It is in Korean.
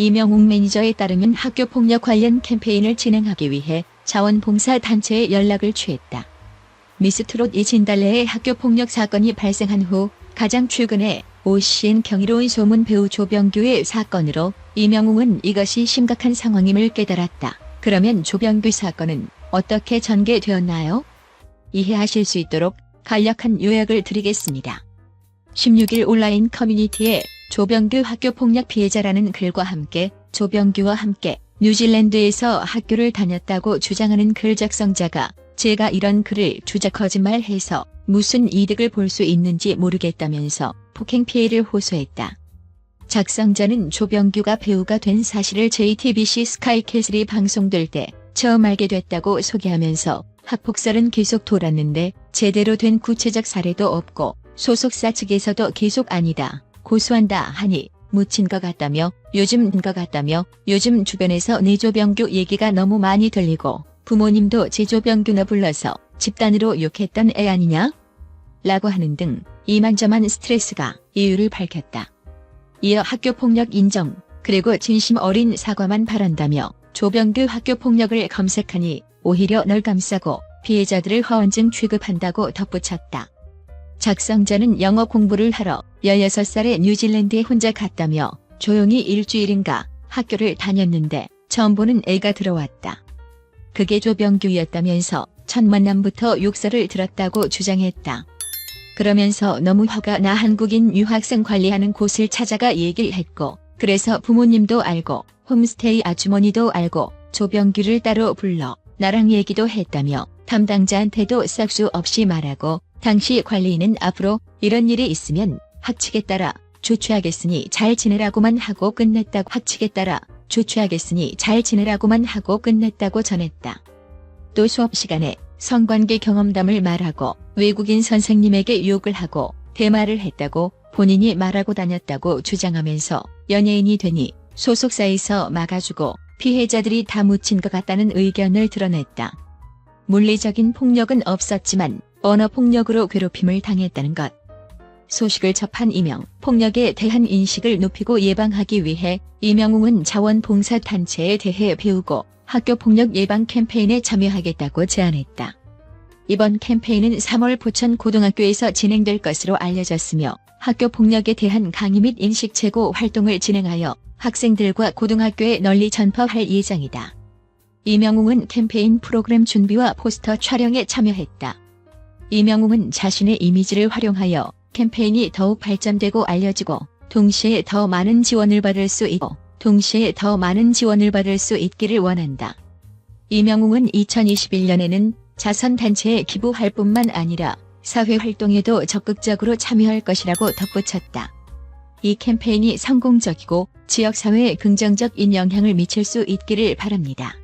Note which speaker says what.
Speaker 1: 이명웅 매니저에 따르면 학교 폭력 관련 캠페인을 진행하기 위해 자원봉사 단체에 연락을 취했다. 미스트롯 이 진달래의 학교 폭력 사건이 발생한 후 가장 최근에 오씨엔 경이로운 소문 배우 조병규의 사건으로 이명웅은 이것이 심각한 상황임을 깨달았다. 그러면 조병규 사건은 어떻게 전개되었나요? 이해하실 수 있도록 간략한 요약을 드리겠습니다. 16일 온라인 커뮤니티에 조병규 학교 폭력 피해자라는 글과 함께 조병규와 함께 뉴질랜드에서 학교를 다녔다고 주장하는 글 작성자가 제가 이런 글을 주작 거짓말해서 무슨 이득을 볼 수 있는지 모르겠다면서 폭행 피해를 호소했다. 작성자는 조병규가 배우가 된 사실을 JTBC 스카이캐슬이 방송될 때 처음 알게 됐다고 소개하면서 학폭설은 계속 돌았는데 제대로 된 구체적 사례도 없고 소속사 측에서도 계속 아니다 고소한다 하니 묻힌 것 같다며 요즘 것 같다며 요즘 주변에서 내 조병규 얘기가 너무 많이 들리고 부모님도 제 조병규나 불러서 집단으로 욕했던 애 아니냐? 라고 하는 등 이만저만 스트레스가 이유를 밝혔다. 이어 학교폭력 인정 그리고 진심 어린 사과만 바란다며 조병규 학교폭력을 검색하니 오히려 널 감싸고 피해자들을 허언증 취급한다고 덧붙였다. 작성자는 영어 공부를 하러 16살에 뉴질랜드에 혼자 갔다며 조용히 일주일인가 학교를 다녔는데 처음 보는 애가 들어왔다. 그게 조병규였다면서 첫 만남부터 욕설을 들었다고 주장했다. 그러면서 너무 화가 나 한국인 유학생 관리하는 곳을 찾아가 얘기를 했고 그래서 부모님도 알고 홈스테이 아주머니도 알고 조병규를 따로 불러 나랑 얘기도 했다며 담당자한테도 싹수 없이 말하고 당시 관리인은 앞으로 이런 일이 있으면 학칙에 따라 조치하겠으니 잘 지내라고만 하고 끝냈다고 학칙에 따라 조치하겠으니 잘 지내라고만 하고 끝냈다고 전했다. 또 수업 시간에 성관계 경험담을 말하고 외국인 선생님에게 욕을 하고 대말을 했다고 본인이 말하고 다녔다고 주장하면서 연예인이 되니 소속사에서 막아주고 피해자들이 다 묻힌 것 같다는 의견을 드러냈다. 물리적인 폭력은 없었지만 언어 폭력으로 괴롭힘을 당했다는 것. 소식을 접한 이명, 폭력에 대한 인식을 높이고 예방하기 위해 이명웅은 자원봉사단체에 대해 배우고 학교 폭력 예방 캠페인에 참여하겠다고 제안했다. 이번 캠페인은 3월 부천 고등학교에서 진행될 것으로 알려졌으며 학교 폭력에 대한 강의 및 인식 제고 활동을 진행하여 학생들과 고등학교에 널리 전파할 예정이다. 이명웅은 캠페인 프로그램 준비와 포스터 촬영에 참여했다. 이명웅은 자신의 이미지를 활용하여 캠페인이 더욱 발전되고 알려지고 동시에 더 많은 지원을 받을 수 있고 동시에 더 많은 지원을 받을 수 있기를 원한다. 이명웅은 2021년에는 자선단체에 기부할 뿐만 아니라 사회활동에도 적극적으로 참여할 것이라고 덧붙였다. 이 캠페인이 성공적이고 지역사회에 긍정적인 영향을 미칠 수 있기를 바랍니다.